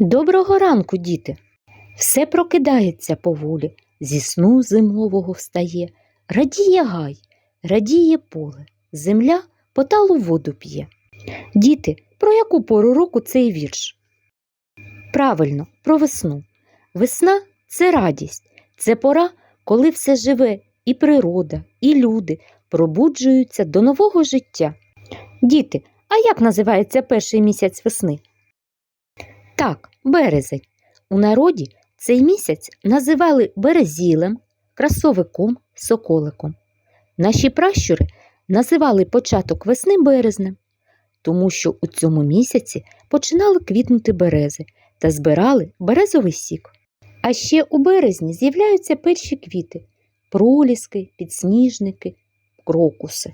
Доброго ранку, діти! Все прокидається поволі, зі сну зимового встає, радіє гай, радіє поле, земля поталу воду п'є. Діти, про яку пору року цей вірш? Правильно, про весну. Весна це радість, це пора, коли все живе, і природа, і люди пробуджуються до нового життя. Діти, а як називається перший місяць весни? Березень. У народі цей місяць називали березілем, красовиком, соколиком. Наші пращури називали початок весни березнем, тому що у цьому місяці починали квітнути берези та збирали березовий сік. А ще у березні з'являються перші квіти проліски, підсніжники, крокуси.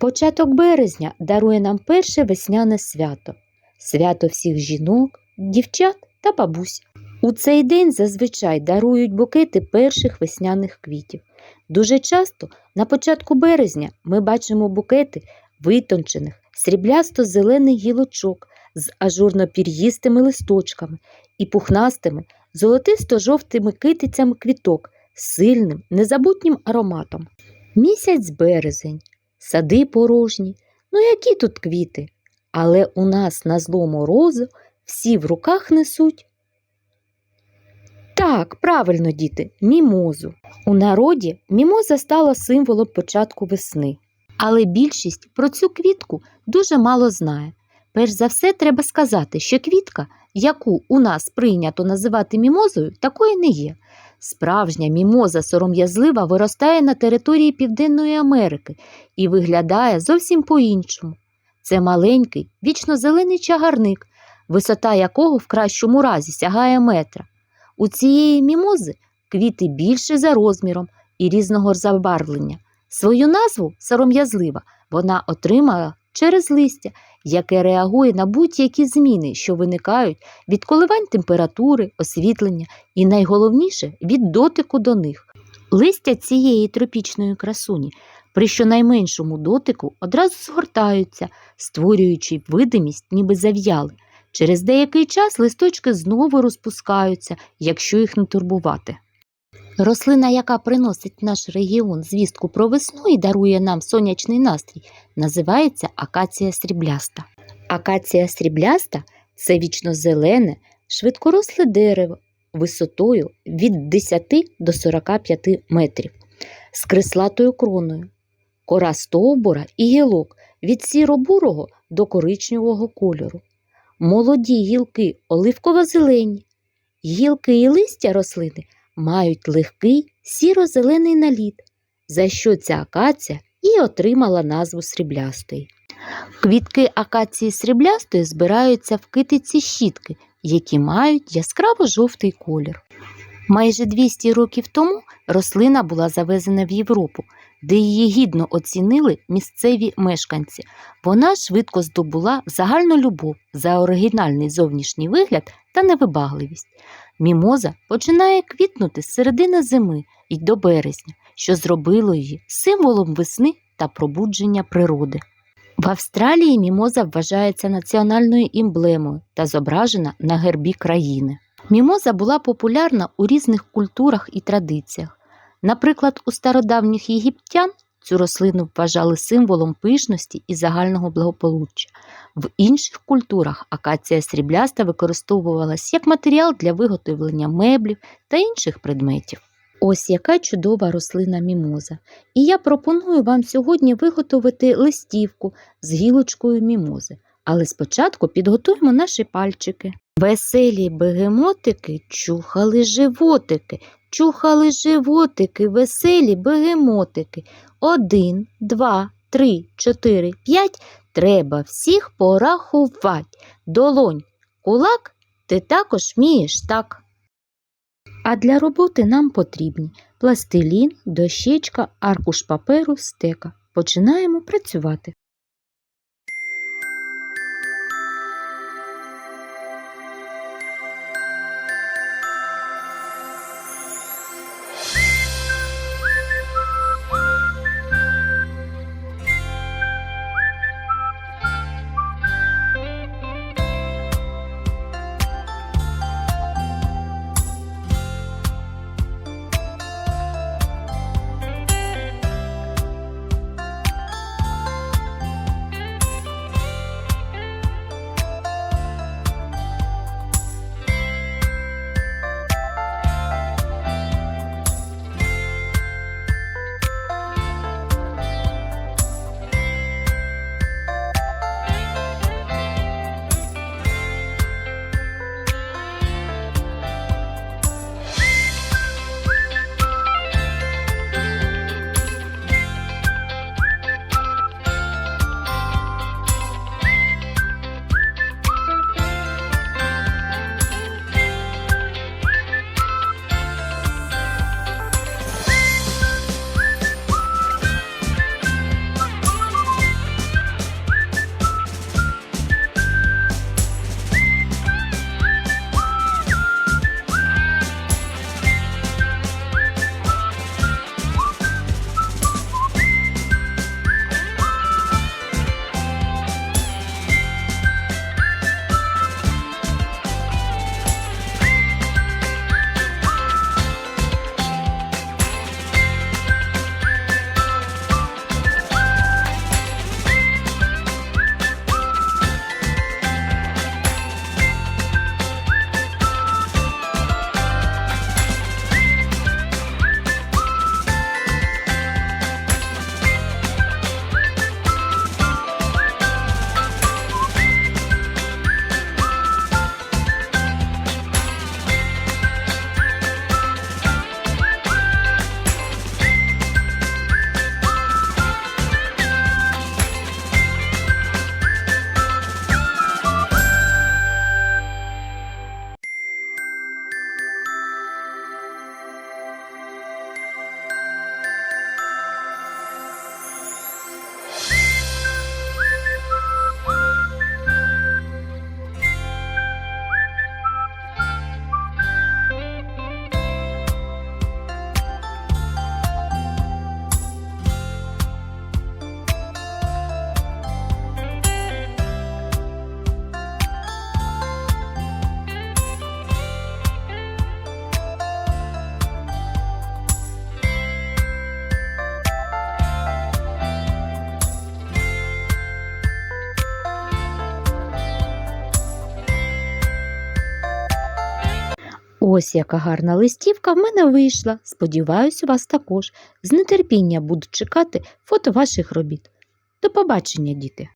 Початок березня дарує нам перше весняне свято свято всіх жінок, дівчат та бабусь. У цей день зазвичай дарують букети перших весняних квітів. Дуже часто на початку березня ми бачимо букети витончених, сріблясто-зелених гілочок з ажурно-пір'їстими листочками і пухнастими золотисто-жовтими китицями квіток з сильним, незабутнім ароматом. Місяць березень, сади порожні, ну які тут квіти? Але у нас на зло морозу всі в руках несуть. Так, правильно, діти, мімозу. У народі мімоза стала символом початку весни. Але більшість про цю квітку дуже мало знає. Перш за все, треба сказати, що квітка, яку у нас прийнято називати мімозою, такої не є. Справжня мімоза сором'язлива виростає на території Південної Америки і виглядає зовсім по-іншому. Це маленький, вічно-зелений чагарник, висота якого в кращому разі сягає метра. У цієї мімози квіти більше за розміром і різного забарвлення. Свою назву сором'язлива вона отримала через листя, яке реагує на будь-які зміни, що виникають від коливань температури, освітлення і найголовніше від дотику до них. Листя цієї тропічної красуні при щонайменшому дотику одразу згортаються, створюючи видимість, ніби зав'яли. Через деякий час листочки знову розпускаються, якщо їх не турбувати. Рослина, яка приносить в наш регіон звістку про весну і дарує нам сонячний настрій, називається акація срібляста. Акація срібляста це вічно-зелене, швидкоросле дерево висотою від 10 до 45 метрів з крислатою кроною. Кора стовбура і гілок від сіро-бурого до коричневого кольору. Молоді гілки оливково-зелені. Гілки і листя рослини мають легкий сіро-зелений наліт, за що ця акація і отримала назву сріблястої. Квітки акації сріблястої збираються в китиці щітки, які мають яскраво жовтий колір. Майже 200 років тому рослина була завезена в Європу, де її гідно оцінили місцеві мешканці. Вона швидко здобула загальну любов за оригінальний зовнішній вигляд та невибагливість. Мімоза починає квітнути з середини зими і до березня, що зробило її символом весни та пробудження природи. В Австралії мімоза вважається національною емблемою та зображена на гербі країни. Мімоза була популярна у різних культурах і традиціях. Наприклад, у стародавніх єгиптян цю рослину вважали символом пишності і загального благополуччя. В інших культурах акація срібляста використовувалась як матеріал для виготовлення меблів та інших предметів. Ось яка чудова рослина мімоза. І я пропоную вам сьогодні виготовити листівку з гілочкою мімози. Але спочатку підготуємо наші пальчики. Веселі бегемотики чухали животики, чухали животики, веселі бегемотики. Один, два, три, чотири, п'ять. Треба всіх порахувати. Долонь, кулак, ти також вмієш так. А для роботи нам потрібні пластилін, дощечка, аркуш паперу, стека. Починаємо працювати. Ось яка гарна листівка в мене вийшла. Сподіваюсь, вас також. З нетерпіння буду чекати фото ваших робіт. До побачення, діти!